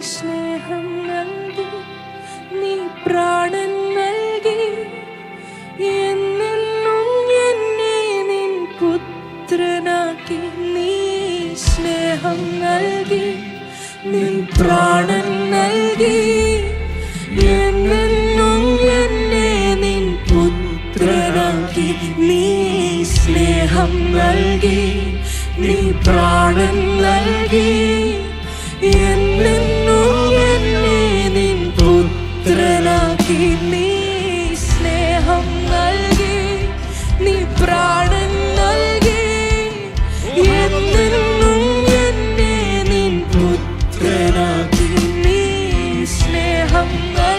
സ്നേഹം നൽകി നീ പ്രാണൻ നൽകി. എന്നെന്നും എന്നെ നിൻ പുത്രനാക്കി നീ സ്നേഹം നൽകി നീ പ്രാണൻ നൽകി. എന്നെന്നും എന്നെ നിൻ പുത്രനാക്കി നീ സ്നേഹം നൽകി നീ പ്രാണൻ നൽകി. സ്നേഹം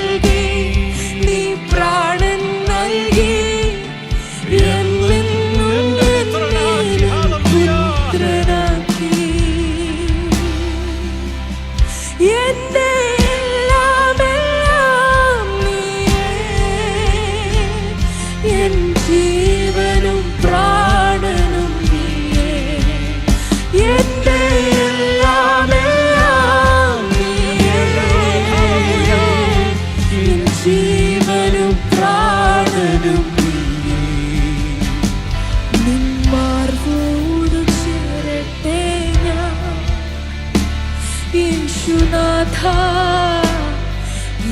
യേശുനാഥ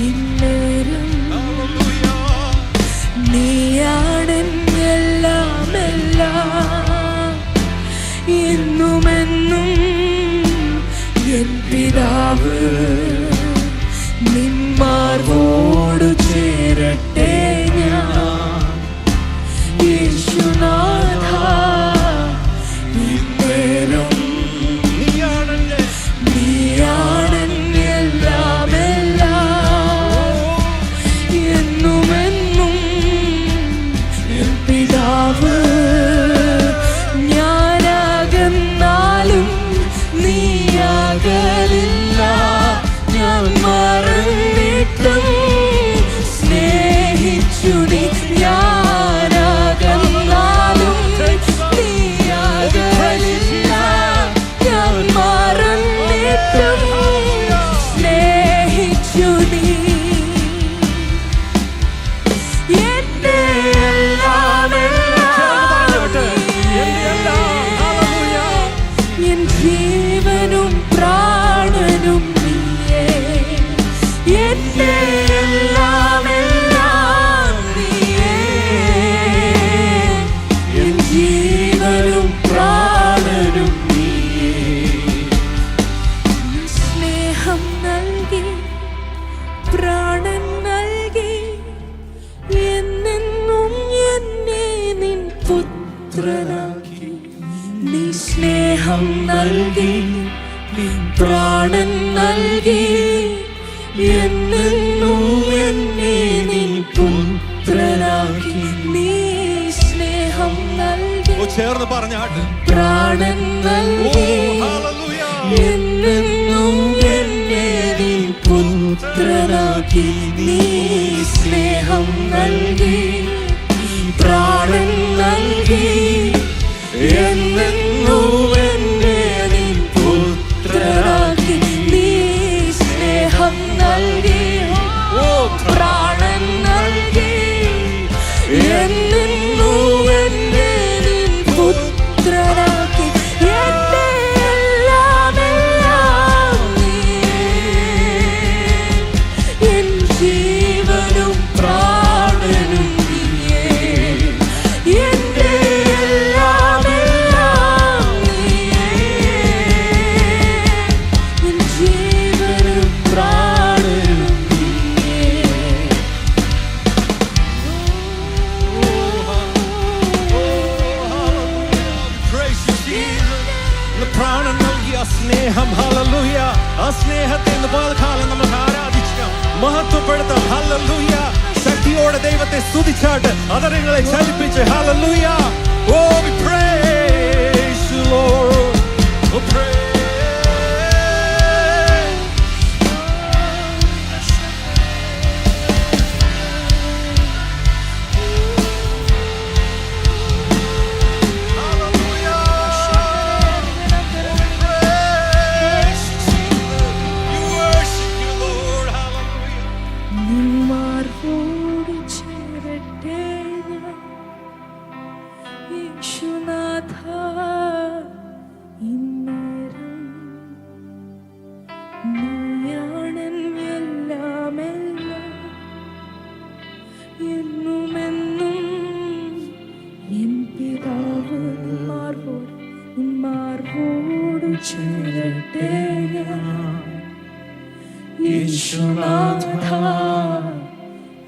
ഇന്നേരം നീയാണെൻ എല്ലാം എല്ലാം എന്നുമെന്നും എൻ പിതാവ് സ്നേഹം നൽകി പ്രാണൻ നൽകി. എന്നെന്നും എന്നെ നിൻ പുത്രനാക്കി നീ സ്നേഹം നൽകി. ചേർന്ന് പറഞ്ഞാട്ട് പ്രാണൻ നൽകി. ഹല്ലേലൂയ. എന്നെ നീ പുത്രനാക്കി നീ സ്നേഹം നൽകി. ആ സ്നേഹത്തെ ഇന്ന് പകൽക്കാലം നമുക്ക് ആരാധിക്കാം മഹത്വപ്പെടുത്താം. ഹല്ലേലൂയ. ശക്തിയോടെ ദൈവത്തെ സ്തുതിച്ചാട്ട് അതരങ്ങളെ ചലിപ്പിച്ച്. Hallelujah. Oh we praise lord oh oh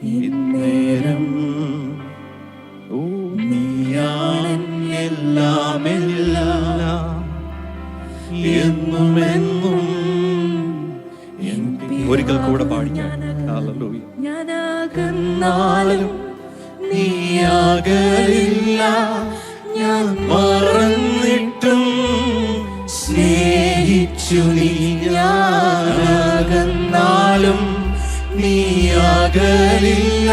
ഇന്നേരം ഓ നീയാണെൻ എല്ലാമെല്ലാം എന്നുമെന്നും ഒരിക്കൽ കൂടെ പാടിക്കാം. ഞാനാകുന്നാലും നീയാകലില്ല. ഞാൻ മറന്നിട്ടും സ്നേഹിച്ചു നീ ഞാനാകന്നാലും നീയാകലില്ല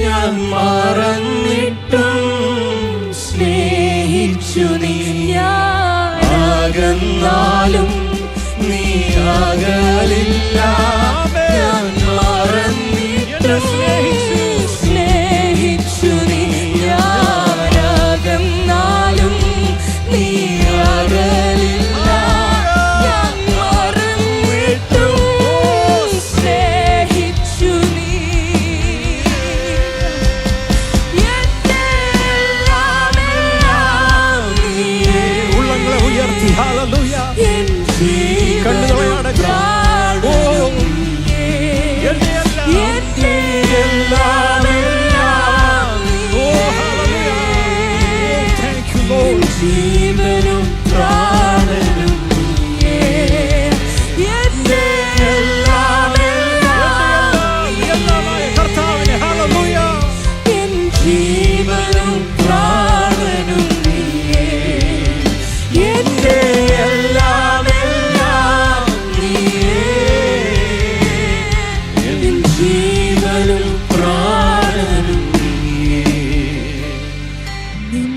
ഞാൻ മറന്നിട്ടും സ്നേഹിച്ചു നീ. ആകന്നാലും നീയാകലില്ല ഞാൻ മറന്നിട്ടും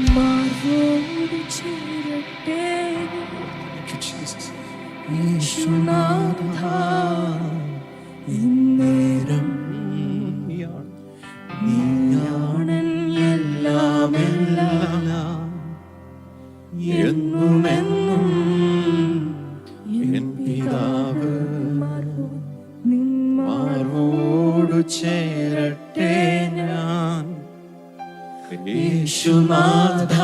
നിന്മാർവോട് ചേരട്ടെ. യേശുനാഥ ഇന്നേരം എല്ലാം എല്ലാമെല്ലാം എന്നുമെന്നും എൻ പിതാവ് നിന്മാർ മാർവോടു ചേരട്ടെ. ഞാൻ യേശുനാഥ